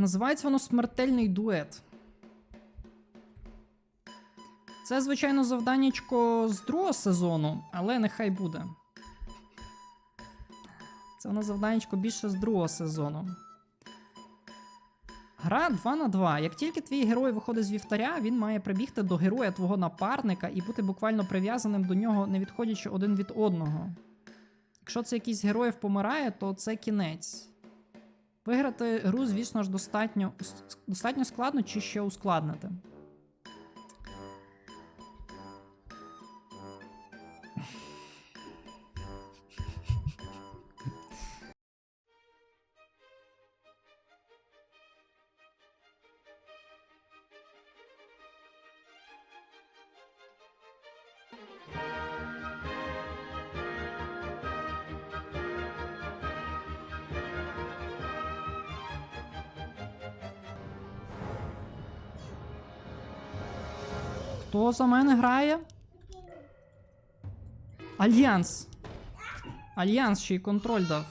Називається воно смертельний дует. Це, звичайно, завданнячко з другого сезону, але нехай буде. Це воно завданнячко більше з другого сезону. Гра 2 на 2. Як тільки твій герой виходить з вівтаря, він має прибігти до героя твого напарника і бути буквально прив'язаним до нього, не відходячи один від одного. Якщо це якийсь героїв помирає, то це кінець. Виграти гру, звісно ж, достатньо, достатньо складно чи ще ускладнити. Хто за мене грає? Альянс. Альянс ще й контроль дав.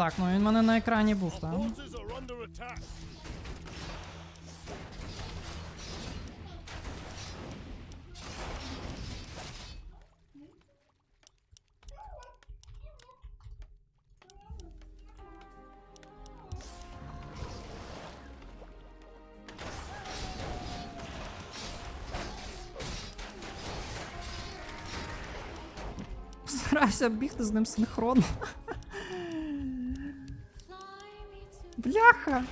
Так, ну він мене на екрані був, так? Стараюся бігти з ним синхронно. Бляха!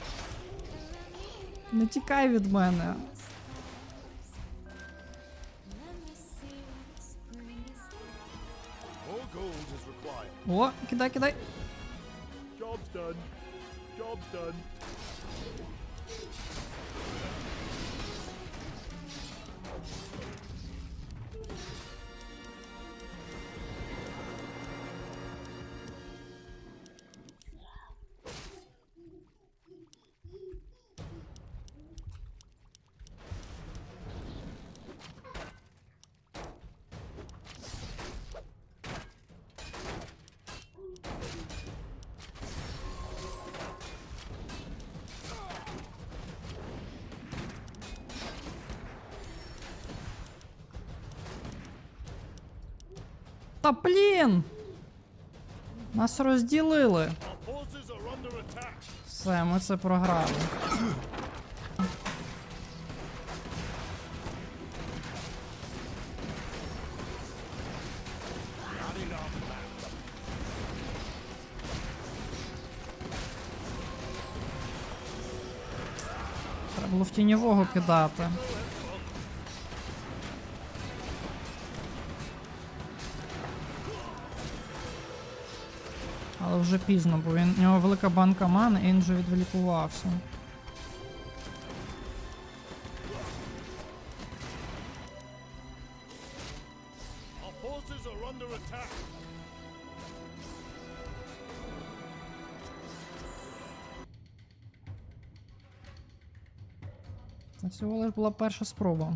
Не тікай від мене. О, кидай, кидай. Та блін! Нас розділили. Все, ми це програли. Треба було в тіньового кидати. Вже пізно, бо він, у нього велика банка мани, і він вже відволікувався. Це всього лиш була перша спроба.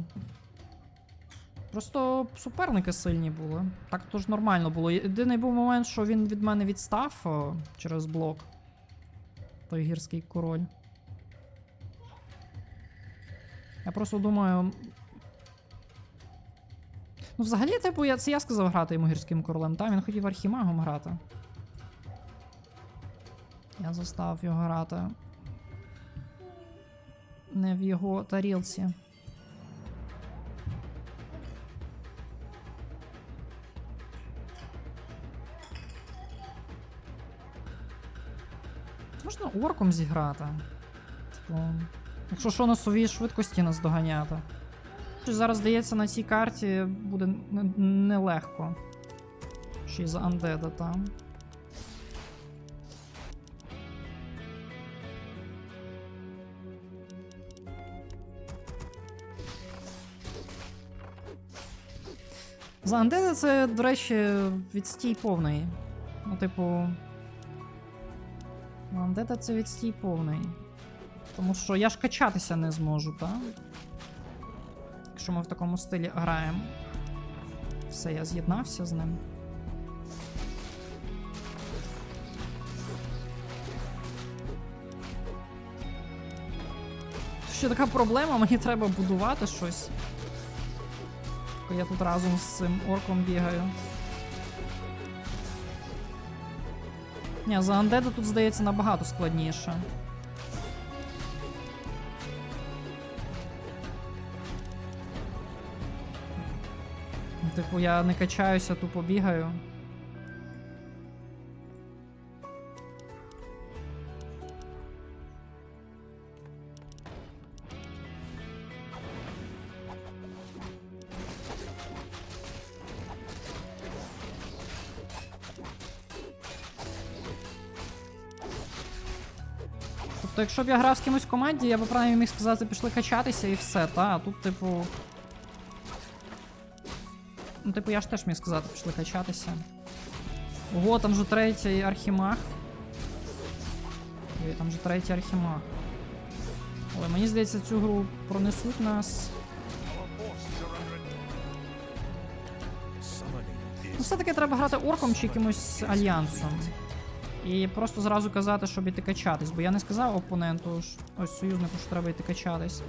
Просто суперники сильні були. Так то ж нормально було. Єдиний був момент, що він від мене відстав о, через блок. Той гірський король. Я просто думаю. Ну, взагалі, типу, я, це я сказав грати йому гірським королем, та він хотів архімагом грати. Я застав його грати. Не в його тарілці. Орком зіграти. Типу, якщо що на совій швидкості нас доганяти. Щось зараз здається на цій карті буде не- нелегко. Ще й за андеда там. За андеда це, до речі, відстій повний. Ну, типу. За андеда це відстій повний. Тому що я ж качатися не зможу, так? Якщо ми в такому стилі граємо. Все, я з'єднався з ним. Ще така проблема, мені треба будувати щось. Я тут разом з цим орком бігаю. Ні, за Андеда тут здається набагато складніше. Типу, я не качаюся, тупо бігаю. Якщо б я грав з кимось в команді, я б правильно міг сказати, пішли качатися і все, та, а тут, типу. Ну, типу, я ж теж міг сказати, пішли качатися. Ого, там же третій архімаг. Ой, там же третій архімаг. Ой, мені здається, цю гру пронесуть нас. Ну, все-таки треба грати орком чи якимось альянсом. І просто зразу казати, щоб іти качатись, бо я не сказав опоненту, ось союзнику, що треба йти качатись.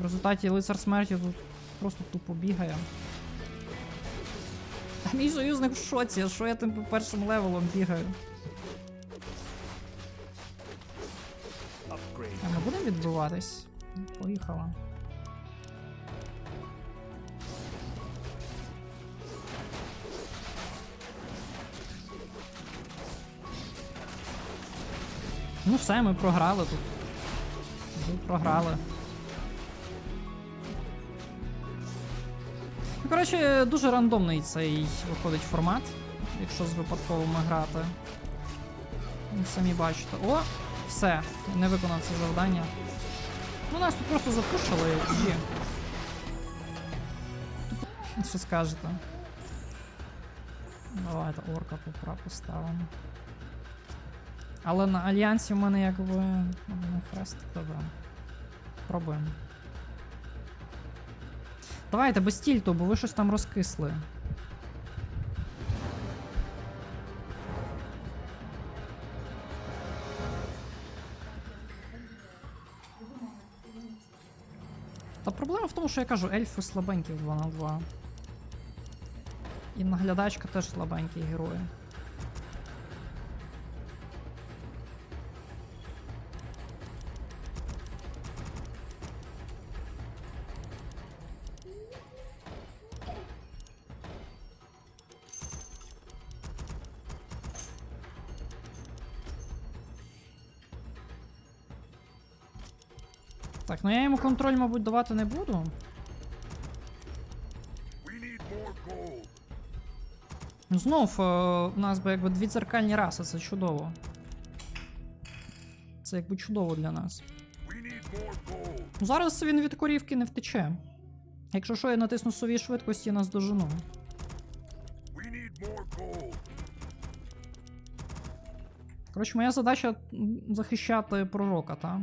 В результаті лицар смерті тут просто тупо бігає. А мій союзник в шоці, що я тим по першим левелом бігаю? А ми будемо відбиватись? Поїхала. Ну все, ми програли тут. Ми програли. Ну, коротше, дуже рандомний цей виходить формат, якщо з випадковими грати. Ви Самі бачите. О! Все, не виконав це завдання. Ну нас тут просто запушили і. Що скажете? Давайте орка попра поставимо. Але на альянсі в мене якби. ну, не хрест, добре. Пробуємо. Давайте без тільту, бо ви щось там розкисли. Та проблема в тому, що я кажу, ельфи слабенькі в 2 на 2. І наглядачка теж слабенький герой. Так, ну я йому контроль, мабуть, давати не буду. Ну, знов, е, у нас би якби дві дзеркальні раси, це чудово. Це якби чудово для нас. Ну зараз він від корівки не втече. Якщо що, я натисну сові швидкості нас gold. Коротше, моя задача захищати пророка, та?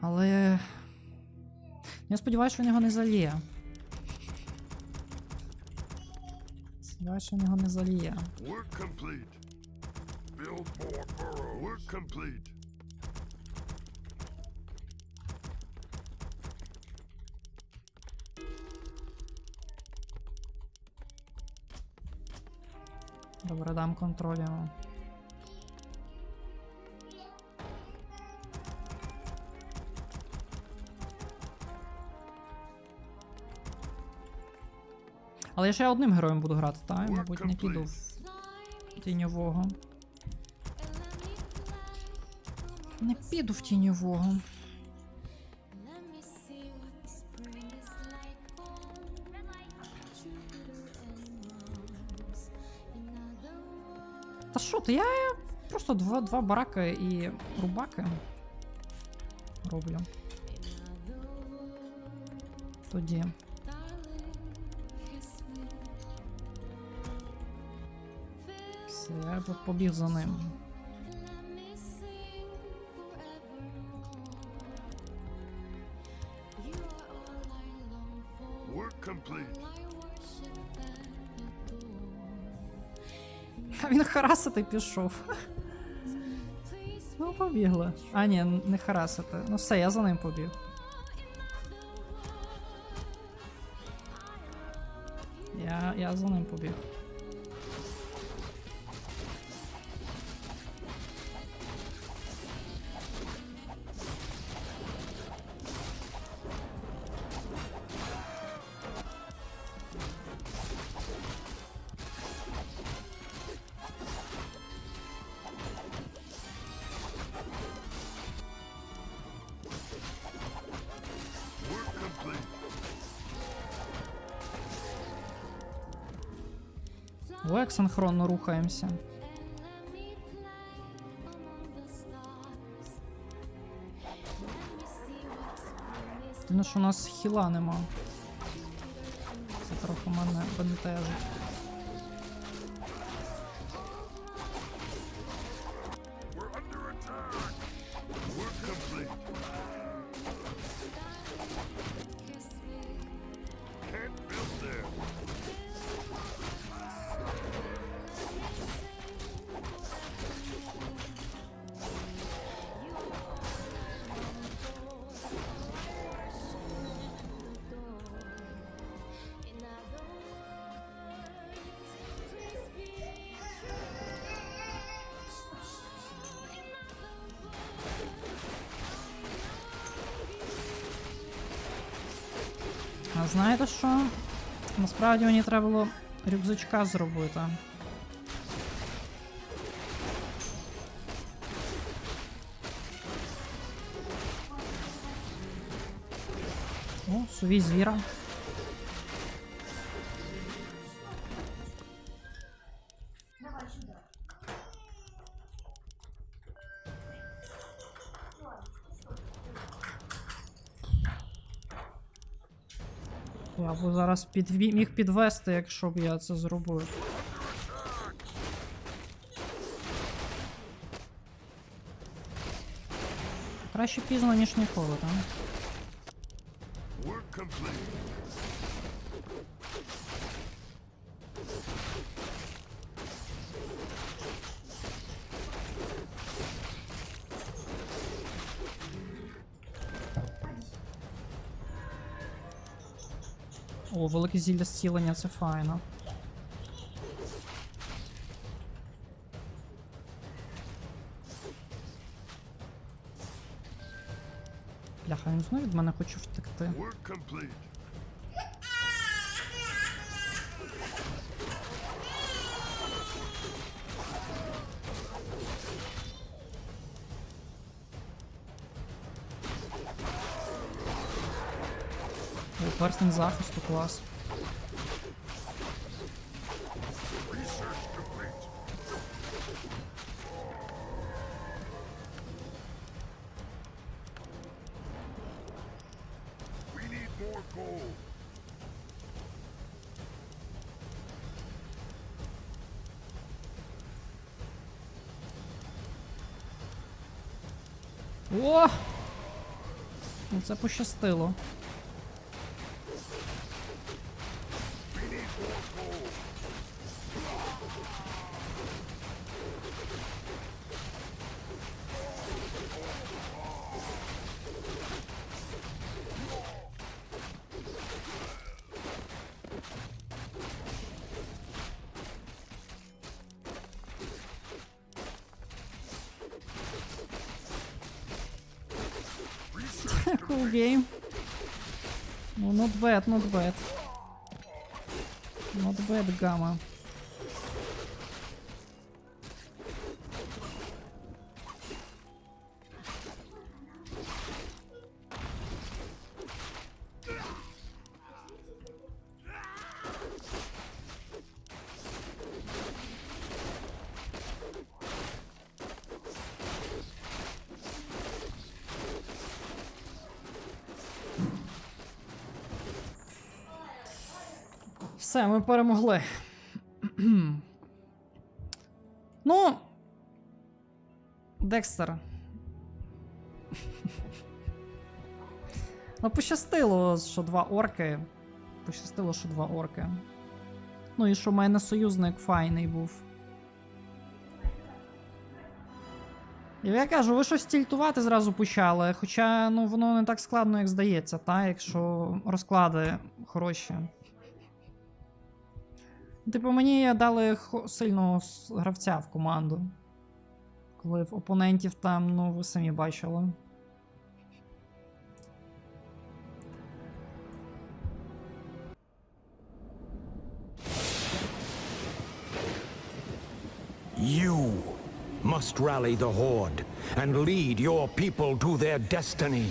Але. Я сподіваюся, що він його не заліє. Сподіваюся, що він його не заліє. Добре, дам контроль Але я ще одним героєм буду грати, та? Я, мабуть, не піду в тіньового. Не піду в тіньового. Та що ти, я просто два, два барака і рубаки роблю. Тоді. I worship and adore. А він харасити пішов. Ну, побігли. А, ні, не харасити. Ну все, я за ним побіг. Я, я за ним побіг. What spring рухаємося. Тому що у нас хіла нема. Це трохи мене бентежить. знаєте що? Насправді мені треба було рюкзачка зробити. О, сувій звіра. Я б зараз під... міг підвести, якщо б я це зробив. Краще пізно, ніж ніколи, так? О, велике зілля зцілення, це файно. Бляха, він знову від мене хоче втекти. Перстень захисту, клас. О! Ну це пощастило. Cool game. Ну, not bad, not bad. Not bad, гамма. Все, ми перемогли. ну. Декстер. ну, пощастило, що два орки. Пощастило, що два орки. Ну і що в мене союзник файний був. І я кажу, ви щось тільтувати зразу почали, хоча ну, воно не так складно, як здається, та, якщо розклади хороші. Типу, мені дали сильного гравця в команду. Коли в опонентів там, ну, ви самі бачили. You must rally the Horde and lead your people to their destiny.